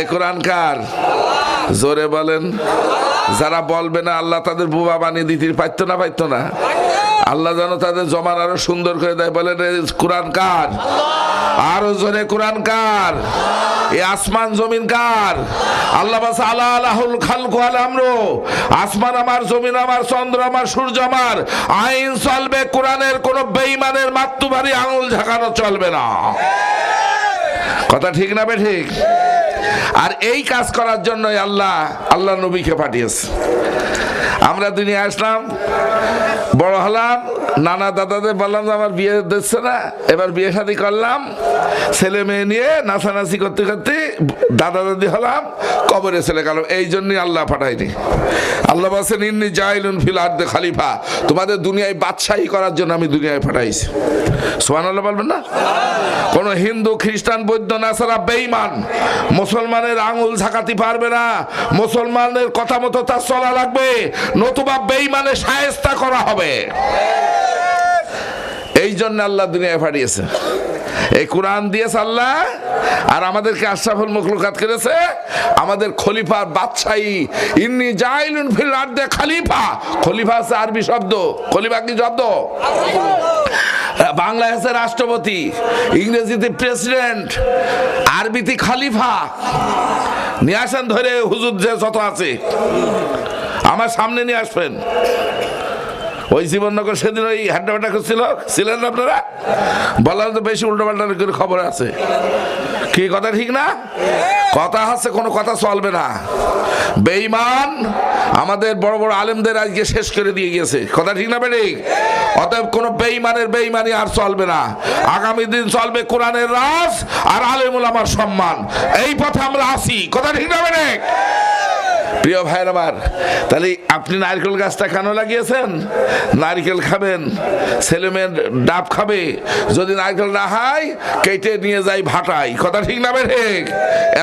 এ কোরআন কার? জোরে বলেন। যারা বলবে না, আল্লাহ তাদের বুবা বানিয়ে দিতে, পারতো না পারতো না? আল্লাহ যেন তাদের জমান আরও সুন্দর করে দেয়, বলেন কোরআন কার? আরও জোরে, কোরআন কার? এ আসমান জমিন কার? আল্লাহ বাস আলা আলাহুল খালকু আল আমরু। আসমান আমার, জমিন আমার, চন্দ্র আমার, সূর্য আমার। আইন চলবে, কোরআনের কোন বেঈমানের মাতুবাড়ি আঙুল ঝাঁকানো চলবে না। কথা ঠিক না বে ঠিক? আর এই কাজ করার জন্যই আল্লাহ আল্লাহ নবীকে পাঠিয়েছে। আমরা দুনিয়া আসলাম, বড় হলাম, নানা দাদাদের বললাম যে আমার বিয়ে দিচ্ছে না, এবার বিয়ে শাদী করলাম, ছেলে মেয়ে নিয়ে নাচানাচি করতে করতে দাদা দাদি হলাম, কবরে ছেলে গেল, এই জন্যই আল্লাহ পাঠায়নি। আল্লাহ বলছেন, ইন্নি জাইলুন ফিল আর্দে খালিফা, তোমাদের দুনিয়ায় বাদশাহী করার জন্য আমি দুনিয়ায় পাঠাইছি। সোহান আল্লাহ বলবেন না? কোন হিন্দু, খ্রিস্টান, বৌদ্ধ, নাসারা বেঈমান, মুসলমানের আঙুল ঝাঁকাতে পারবে না, মুসলমানের কথা মতো তার চলা লাগবে নতুবা বেঈমানের সায়স্তা করা হবে। এই জন্য আল্লাহ দুনিয়ায় পাঠিয়েছে। এই কোরআন দিয়েছে আল্লাহ, আর আমাদেরকে আশরাফুল মখলুকাত করেছে। আমাদের খলিফার বাদশাহী, ইন্নি জাইলুন ফিল আর্দে খলিফা। খলিফা আছে আরবি শব্দ। খলিফা কি শব্দ? আছে রাষ্ট্রপতি, ইংরেজিতে প্রেসিডেন্ট, আরবিতে খালিফা। নিয়ে আসেন ধরে হুজুর যে যত আছে। আমার সামনে নিয়ে আসবেন। ওই জীবননগর সেদিন ওই হাড্ডাবাড্ডা করছিল। ছিলেন আপনারা? বলার তো বেশি উল্টো পাল্টা করে খবর আছে। কি কথা ঠিক না? কথা হচ্ছে, কোনো কথা চলবে না। বেঈমান আমাদের বড় বড় আলেমদের আজকে শেষ করে দিয়ে গিয়েছে। কথা ঠিক না বেড়ে? অতএব কোনো বেঈমানের বেঈমানি আর চলবে না। আগামী দিন চলবে কোরআনের রাজ আর আলেমুল আমার সম্মান। এই পথে আমরা আসি কথা ঠিক না বেড়ে? প্রিয় ভাইয়ের আমার, তাহলে আপনি নারকেল গাছটা কেন লাগিয়েছেন? নারকেল খাবেন, ছেলে মেয়ের ডাব খাবে, যদি নারকেল না হয়, কেটে নিয়ে যাই ভাটাই কথা ঠিক না ঠিক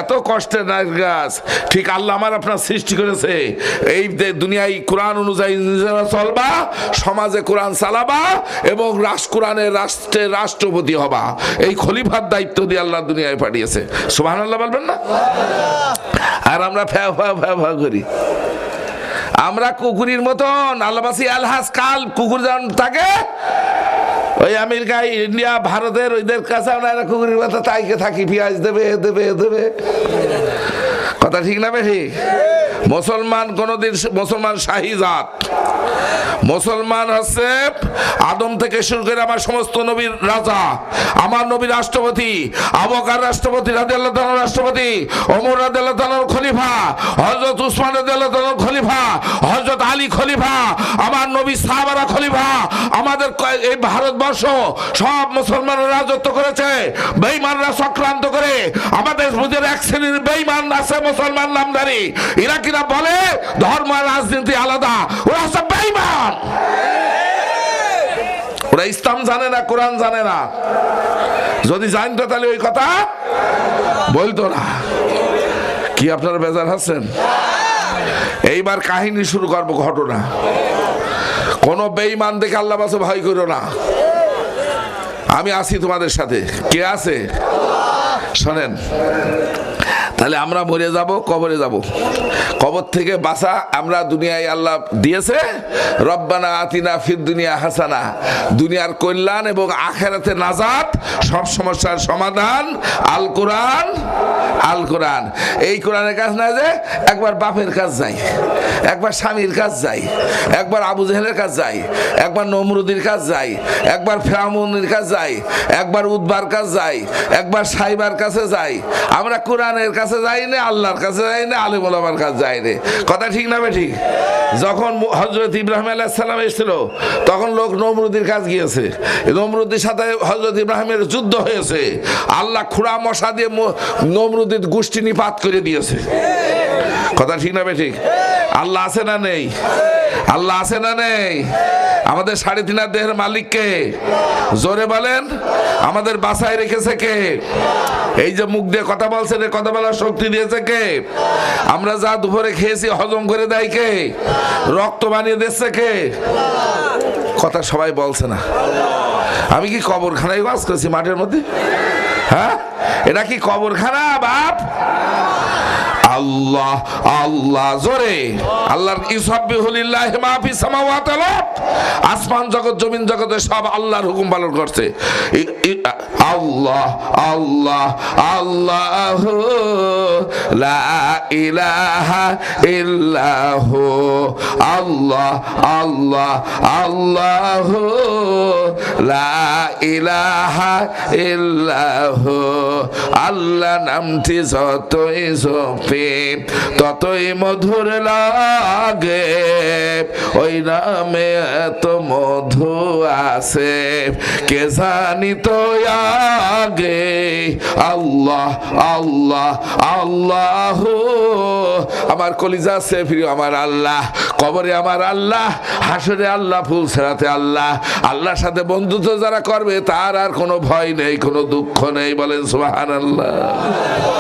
এত কষ্টের নারকেল গাছ। ঠিক আল্লাহ আমার আপনার সৃষ্টি করেছে। এই দুনিয়ায় কোরআন অনুযায়ী চলবা, সমাজে কোরআন চালাবা এবং রাস কোরআনের রাষ্ট্রের রাষ্ট্রপতি হবা। এই খলিফার দায়িত্ব দিয়ে আল্লাহ দুনিয়ায় পাঠিয়েছে। সুবাহ আল্লাহ বলবেন না? আর আমরা ফ্যা ফ্যা ফ্যা ফ্যা করি। আমরা কুকুরের মতন আল্লাবাসী আলহাস কাল কুকুর যেমন থাকে, ওই আমেরিকা, ইন্ডিয়া, ভারতের ওইদের কাছে আমরা কুকুরের মতো তাইকে থাকি, পেঁয়াজ দেবে দেবে দেবে। কথা ঠিক না বেশি মুসলমান কোনোদিন মুসলমান শাহী জাত। মুসলমান হচ্ছে আদম থেকে শুরু করে আমার সমস্ত নবীর রাজা, আমার নবীর রাষ্ট্রপতি আবকার রাষ্ট্রপতি রাদিয়াল্লাহু তাআলা রাষ্ট্রপতি, ওমর রাদিয়াল্লাহু তাআলার খলিফা, হযরত উসমান রাদিয়াল্লাহু তাআলার খলিফা, হযরত আলী খলিফা, আমার নবী সাহাবারা খলিফা, আমাদের এই ভারতবর্ষ সব মুসলমানরা রাজত্ব করেছে, বেঈমানরা চক্রান্ত করে, আমাদের বুঝের এক শ্রেণির বেঈমান আছে মুসলমান নামদারি এরা কিনা বলে ধর্ম আর রাজনীতি আলাদা, ওরা হচ্ছে বেঈমান। ওরা ইসলাম জানে না, কোরআন জানে না। যদি জানতো তাহলে ওই কথা বলতো না। কি আপনারা বেজার আছেন? এইবার কাহিনী শুরু করব ঘটনা। কোন বেঈমান দেখে আল্লাহ ভয় করো না। আমি আছি তোমাদের সাথে। কে আছে? শোনেন। তাহলে আমরা মরে যাব, কবরে যাব। কবর থেকে বাঁচা আমরা দুনিয়ায় আল্লাহ দিয়েছে। রব্বানা আতিনা ফির দুনিয়া হাসানা। দুনিয়ার কল্যাণ এবং আখেরাতে নাজাত, সব সমস্যার সমাধান, আল কোরআন আল কোরআন। এই কোরআনের কাজ না যে একবার বাপের কাজ যাই একবার স্বামীর কাজ যাই একবার আবু জেহেলের কাজ যাই একবার নমরুদির কাজ যাই একবার ফেরামুনির কাজ যাই একবার উদ্বার কাজ যাই একবার সাইবার কাছে যাই আমরা কোরআনের কাছে যাই না, আল্লাহর কাছে যাই না, আলিম ওলামার কাছে যাই না। কথা ঠিক না ঠিক? যখন হজরত ইব্রাহিম আলাইসাল্লাম এসেছিল, তখন লোক নমরুদির কাজ গিয়েছে। নমরুদির সাথে হজরত ইব্রাহিমের যুদ্ধ হয়েছে। আল্লাহ খুঁড়া মশা দিয়ে নমরুদির গোষ্ঠী নিপাত করে দিয়েছে। কথা ঠিক না ঠিক? আল্লাহ আছে না নেই? আল্লাহ আছে না নেই? আমাদের সাড়ে তিন দেহের মালিককে? জোরে বলেন। আমাদের বাসায় রেখেছে কে? এই যে মুখ দিয়ে কথা বলছে রে কথা বলার শক্তি দিয়েছে কে? আমরা যা দুপুরে খেয়েছি, হজম করে দেয় কে? রক্ত বানিয়ে দিচ্ছে কে? কথা সবাই বলছে না। আমি কি কবরখানায় বাস করছি মাঠের মধ্যে? হ্যাঁ? এটা কি কবরখানা, বাপ? আল্লাহ আল্লাহ, জোরে। আল্লাহর ইসাব্বিহুলিল্লাহ মা সামাওয়াত সামাওয়াতি। আসমান জগৎ, জমিন জগতে সব আল্লাহর হুকুম পালন করছে। আল্লাহ আল্লাহ আল্লাহ। লা ইলাহা আল্লাহ আল্লাহ আল্লাহ। লা ইলাহা আল্লাহ নামটি যতই ততই মধুর লাগে। ওই নামে এত মধু আছে, কে জানি তো আগে। আল্লাহ আল্লাহ আল্লাহ আমার কলিজা আছে প্রিয় আমার আল্লাহ, কবরে আমার আল্লাহ, হাসরে আল্লাহ, ফুল সেরাতে আল্লাহ। আল্লাহর সাথে বন্ধুত্ব যারা করবে, তার আর কোনো ভয় নেই, কোনো দুঃখ নেই, বলেন সুবাহ আল্লাহ